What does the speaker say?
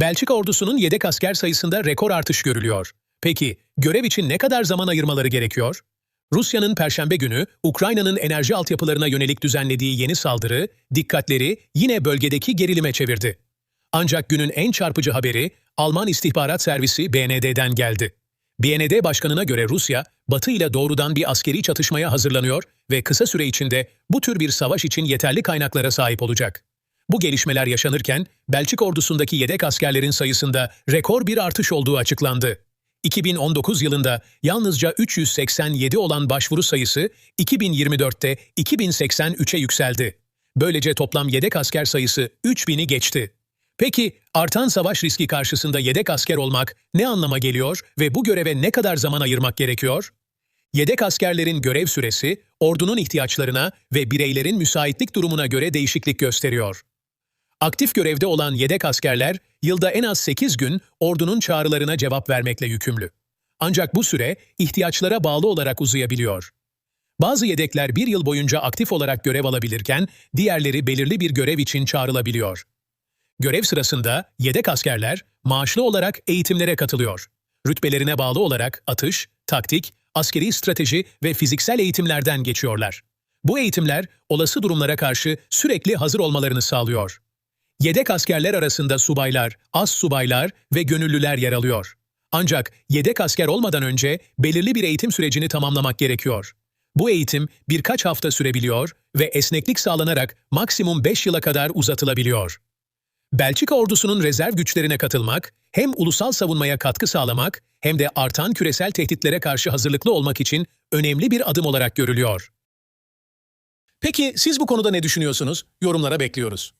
Belçika ordusunun yedek asker sayısında rekor artış görülüyor. Peki görev için ne kadar zaman ayırmaları gerekiyor? Rusya'nın Perşembe günü Ukrayna'nın enerji altyapılarına yönelik düzenlediği yeni saldırı dikkatleri yine bölgedeki gerilime çevirdi. Ancak günün en çarpıcı haberi Alman istihbarat servisi BND'den geldi. BND başkanına göre Rusya, Batı ile doğrudan bir askeri çatışmaya hazırlanıyor ve kısa süre içinde bu tür bir savaş için yeterli kaynaklara sahip olacak. Bu gelişmeler yaşanırken Belçika ordusundaki yedek askerlerin sayısında rekor bir artış olduğu açıklandı. 2019 yılında yalnızca 387 olan başvuru sayısı 2024'te 2083'e yükseldi. Böylece toplam yedek asker sayısı 3000'i geçti. Peki artan savaş riski karşısında yedek asker olmak ne anlama geliyor ve bu göreve ne kadar zaman ayırmak gerekiyor? Yedek askerlerin görev süresi, ordunun ihtiyaçlarına ve bireylerin müsaitlik durumuna göre değişiklik gösteriyor. Aktif görevde olan yedek askerler yılda en az 8 gün ordunun çağrılarına cevap vermekle yükümlü. Ancak bu süre ihtiyaçlara bağlı olarak uzayabiliyor. Bazı yedekler bir yıl boyunca aktif olarak görev alabilirken diğerleri belirli bir görev için çağrılabiliyor. Görev sırasında yedek askerler maaşlı olarak eğitimlere katılıyor. Rütbelerine bağlı olarak atış, taktik, askeri strateji ve fiziksel eğitimlerden geçiyorlar. Bu eğitimler olası durumlara karşı sürekli hazır olmalarını sağlıyor. Yedek askerler arasında subaylar, az subaylar ve gönüllüler yer alıyor. Ancak yedek asker olmadan önce belirli bir eğitim sürecini tamamlamak gerekiyor. Bu eğitim birkaç hafta sürebiliyor ve esneklik sağlanarak maksimum 5 yıla kadar uzatılabiliyor. Belçika ordusunun rezerv güçlerine katılmak, hem ulusal savunmaya katkı sağlamak hem de artan küresel tehditlere karşı hazırlıklı olmak için önemli bir adım olarak görülüyor. Peki siz bu konuda ne düşünüyorsunuz? Yorumlara bekliyoruz.